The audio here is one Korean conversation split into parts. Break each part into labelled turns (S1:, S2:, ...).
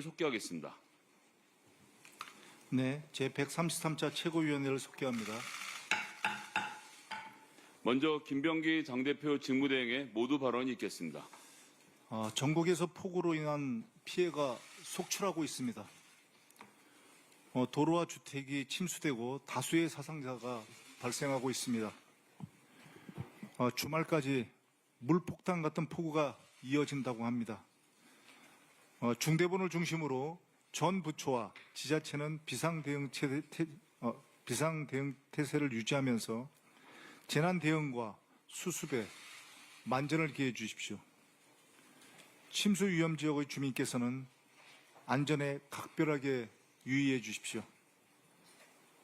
S1: 속기하겠습니다.
S2: 네, 제 133차 최고위원회를 속개합니다.
S1: 먼저 김병기 당 대표 직무대행의 모두 발언이 있겠습니다.
S2: 어, 전국에서 폭우로 인한 피해가 속출하고 있습니다. 어, 도로와 주택이 침수되고 다수의 사상자가 발생하고 있습니다. 어, 주말까지 물폭탄 같은 폭우가 이어진다고 합니다. 어, 중대본을 중심으로 전 부처와 지자체는 비상대응 태- 어, 비상대응 태세를 유지하면서 재난 대응과 수습에 만전을 기해 주십시오. 침수 위험 지역의 주민께서는 안전에 각별하게 유의해 주십시오.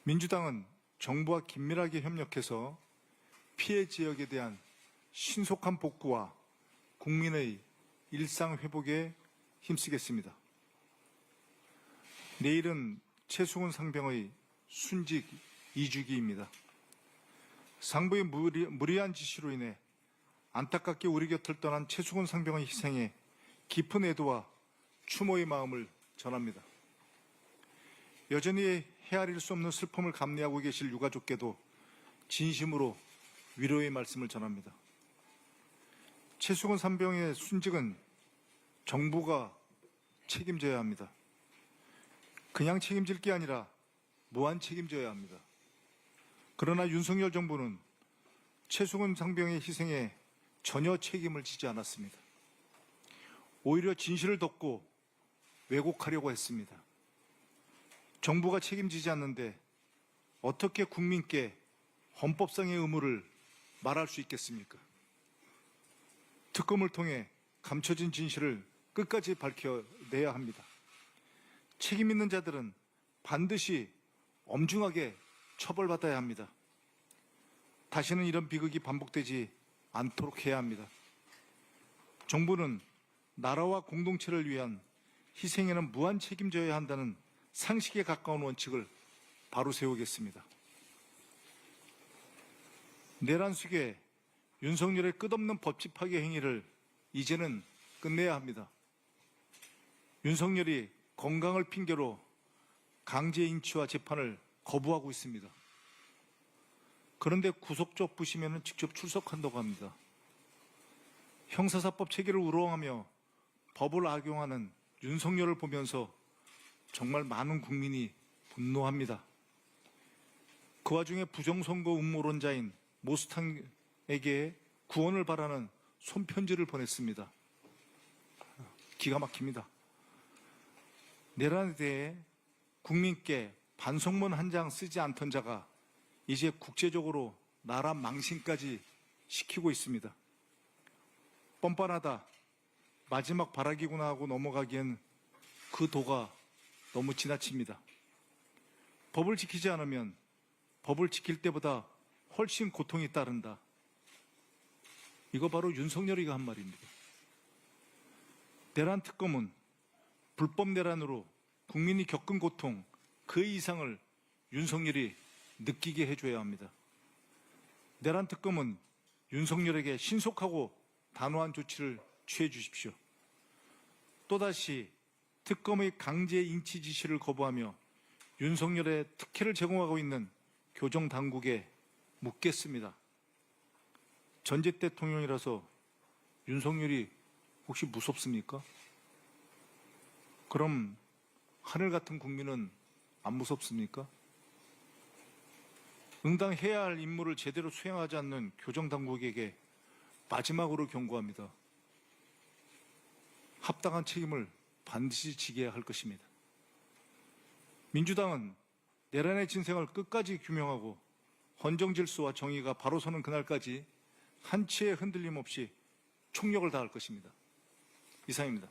S2: 민주당은 정부와 긴밀하게 협력해서 피해 지역에 대한 신속한 복구와 국민의 일상 회복에 힘쓰겠습니다. 내일은 최승훈 상병의 순직 2주기입니다. 상부의 무리, 무리 한 지시로 인해 안타깝게 우리 곁을 떠난 최승훈 상병의 희생에 깊은 애도와 추모의 마음을 전합니다. 여전히 헤아릴 수 없는 슬픔을 감내하고 계실 유가족께도 진심으로 위로의 말씀을 전합니다. 최승훈 상병의 순직은 정부가 책임져야 합니다. 그냥 책임질 게 아니라 무한 책임져야 합니다. 그러나 윤석열 정부는 최승훈 상병의 희생에 전혀 책임을 지지 않았습니다. 오히려 진실을 덮고 왜곡하려고 했습니다. 정부가 책임지지 않는데 어떻게 국민께 헌법상의 의무를 말할 수 있겠습니까? 특검을 통해 감춰진 진실을 끝까지 밝혀내야 합니다. 책임 있는 자들은 반드시 엄중하게 처벌받아야 합니다. 다시는 이런 비극이 반복되지 않도록 해야 합니다. 정부는 나라와 공동체를 위한 희생에는 무한 책임져야 한다는 상식에 가까운 원칙을 바로 세우겠습니다. 내란 속에 윤석열의 끝없는 파괴 행위를 이제는 끝내야 합니다. 윤석열이 건강을 핑계로 강제 인치와 재판을 거부하고 있습니다. 그런데 구속적 부시면 직접 출석한다고 합니다. 형사사법 체계를 우롱하며 법을 악용하는 윤석열을 보면서 정말 많은 국민이 분노합니다. 그 와중에 부정선거 음모론자인 모스탕에게 구원을 바라는 손편지를 보냈습니다. 기가 막힙니다. 내란에 대해 국민께 반성문 한 장 쓰지 않던 자가 이제 국제적으로 나라 망신까지 시키고 있습니다. 뻔뻔하다. 마지막 발악이구나 하고 넘어가기엔 그 도가 너무 지나칩니다. 법을 지키지 않으면 법을 지킬 때보다 훨씬 고통이 따른다. 이거 바로 윤석열이가 한 말입니다. 내란 특검은 불법 내란으로 국민이 겪은 고통 그 이상을 윤석열이 느끼게 해줘야 합니다. 내란 특검은 윤석열에게 신속하고 단호한 조치를 취해 주십시오. 또다시 특검의 강제 인치 지시를 거부하며 윤석열의 특혜를 제공하고 있는 교정 당국에 묻겠습니다. 전직 대통령이라서 윤석열이 혹시 무섭습니까? 그럼 하늘 같은 국민은 안 무섭습니까? 응당해야 할 임무를 제대로 수행하지 않는 교정당국에게 마지막으로 경고합니다. 합당한 책임을 반드시 지게 할 것입니다. 민주당은 내란의 진생을 끝까지 규명하고 헌정 질서와 정의가 바로 서는 그날까지 한치의 흔들림 없이 총력을 다할 것입니다. 이상입니다.